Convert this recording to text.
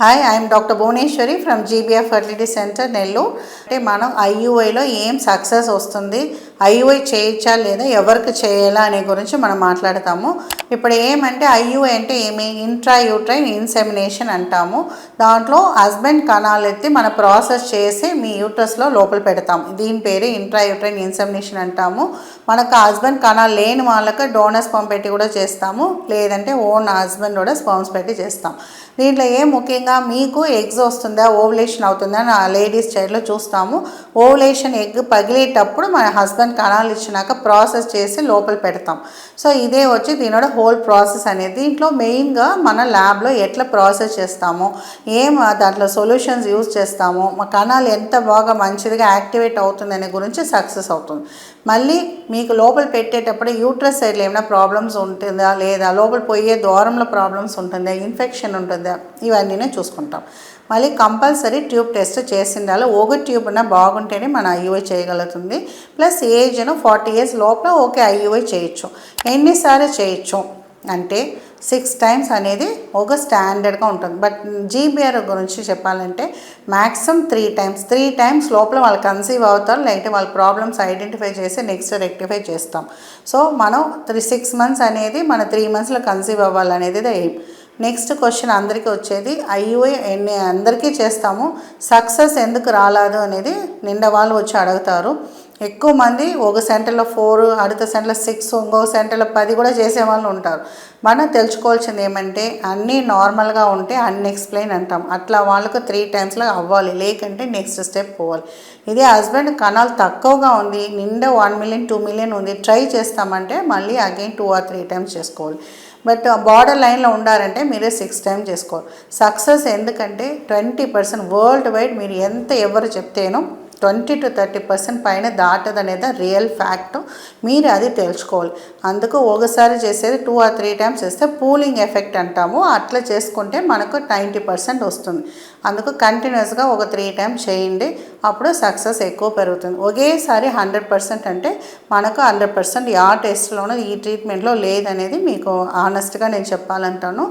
Hi I'm doctor Bhuvaneswari from GBF fertility center Nellore అంటే మనం ఐయుఐలో ఏం సక్సెస్ వస్తుంది? ఐయుఐ చేయొచ్చా లేదా ఎవరికి చేయాలా అనే గురించి మనం మాట్లాడతాము. ఇప్పుడు ఏమంటే ఐయుఐ అంటే ఏమి? ఇంట్రా యూట్రైన్ ఇన్సెమినేషన్ అంటాము. దాంట్లో హస్బెండ్ కణాలు ఎత్తి మన ప్రాసెస్ చేసి మీ యూట్రస్లో లోపల పెడతాం దీని పేరు ఇంట్రా యూట్రైన్ ఇన్సెమినేషన్ అంటాము. మనకు హస్బెండ్ కణాలు లేని వాళ్ళకి డోనర్ స్పమ్ పెట్టి కూడా చేస్తాము. లేదంటే ఓన్ హస్బెండ్ కూడా స్పమ్స్ పెట్టి చేస్తాం. దీంట్లో ఏం ముఖ్యంగా మీకు ఎగ్స్ వస్తుందా ఓవులేషన్ అవుతుందా అని ఆ లేడీస్ చైర్లో చూస్తాము. ఓవులేషన్ ఎగ్ పగిలేటప్పుడు మన హస్బెండ్ కణాలు ఇచ్చినాక ప్రాసెస్ చేసి లోపల పెడతాం. సో ఇదే వచ్చి దీనిలో హోల్ ప్రాసెస్ అనేది దీంట్లో మెయిన్గా మన ల్యాబ్లో ఎట్లా ప్రాసెస్ చేస్తాము ఏం దాంట్లో సొల్యూషన్స్ యూజ్ చేస్తాము మా కణాలు ఎంత బాగా మంచిదిగా యాక్టివేట్ అవుతుందనే గురించి సక్సెస్ అవుతుంది. మళ్ళీ మీకు లోపల పెట్టేటప్పుడు యూట్రస్ సైడ్లో ఏమైనా ప్రాబ్లమ్స్ ఉంటుందా లేదా లోపల పోయే ద్వారంలో ప్రాబ్లమ్స్ ఉంటుందా ఇన్ఫెక్షన్ ఉంటుందా ఇవన్నీ చూసుకుంటాం. మళ్ళీ కంపల్సరీ ట్యూబ్ టెస్ట్ చేసిండాలి ఒక ట్యూబ్ ఉన్న బాగుంటేనే మన ఐఓ చేయగలుగుతుంది. ప్లస్ ఏజ్ ఫార్టీ ఇయర్స్ లోపల ఓకే ఐయుఐ చేయొచ్చు. ఎన్నిసార్లు చేయొచ్చు? అంటే సిక్స్ టైమ్స్ అనేది ఒక స్టాండర్డ్గా ఉంటుంది. బట్ జీబీఆర్ గురించి చెప్పాలంటే maximum three times three times లోపల వాళ్ళు కన్సీవ్ అవుతారు లేకపోతే వాళ్ళ ప్రాబ్లమ్స్ ఐడెంటిఫై చేసి నెక్స్ట్ రెక్టిఫై చేస్తాం. సో మనం త్రీ సిక్స్ మంత్స్ అనేది మన త్రీ మంత్స్లో కన్సీవ్ అవ్వాలనేది ఎయిమ్. నెక్స్ట్ క్వశ్చన్ అందరికీ వచ్చేది ఐయుఐ ఎన్ని అందరికీ చేస్తాము సక్సెస్ ఎందుకు రాలేదు అనేది నిండా వాళ్ళు వచ్చి అడుగుతారు. ఎక్కువ మంది ఒక సెంటర్లో ఫోర్ అడుగుత సెంటర్లో సిక్స్ ఇంకో సెంటర్లో పది కూడా చేసే వాళ్ళు ఉంటారు. మనం తెలుసుకోవాల్సింది ఏమంటే అన్నీ నార్మల్గా ఉంటే అన్ని ఎక్స్ప్లెయిన్ అంటాం. అట్లా వాళ్ళకు త్రీ టైమ్స్లో అవ్వాలి. లేకంటే నెక్స్ట్ స్టెప్ పోవాలి. ఇదే హస్బెండ్ కణాలు తక్కువగా ఉంది నిండా వన్ మిలియన్ టూ మిలియన్ ఉంది. ట్రై చేస్తామంటే మళ్ళీ again two or three times చేసుకోవాలి. బట్ బార్డర్ లైన్లో ఉండాలంటే మీరే సిక్స్ టైం చేసుకోవాలి. సక్సెస్ ఎందుకంటే ట్వంటీ పర్సెంట్ వరల్డ్ వైడ్ మీరు ఎంత ఎవరు చెప్తేనో ట్వంటీ టు థర్టీ పర్సెంట్ పైన దాటదు అనేది రియల్ ఫ్యాక్ట్. మీరు అది తెలుసుకోవాలి. అందుకు ఒకసారి చేసేది టూ ఆర్ త్రీ టైమ్స్ చేస్తే పూలింగ్ ఎఫెక్ట్ అంటాము. అట్లా చేసుకుంటే మనకు నైంటీ పర్సెంట్ వస్తుంది. అందుకు కంటిన్యూస్గా ఒక త్రీ టైమ్స్ చేయండి. అప్పుడు సక్సెస్ ఎక్కువ పెరుగుతుంది. ఒకేసారి హండ్రెడ్ పర్సెంట్ అంటే మనకు హండ్రెడ్ పర్సెంట్ ఆ టెస్ట్లోనూ ఈ ట్రీట్మెంట్లో లేదనేది మీకు ఆనెస్ట్గా నేను చెప్పాలంటాను.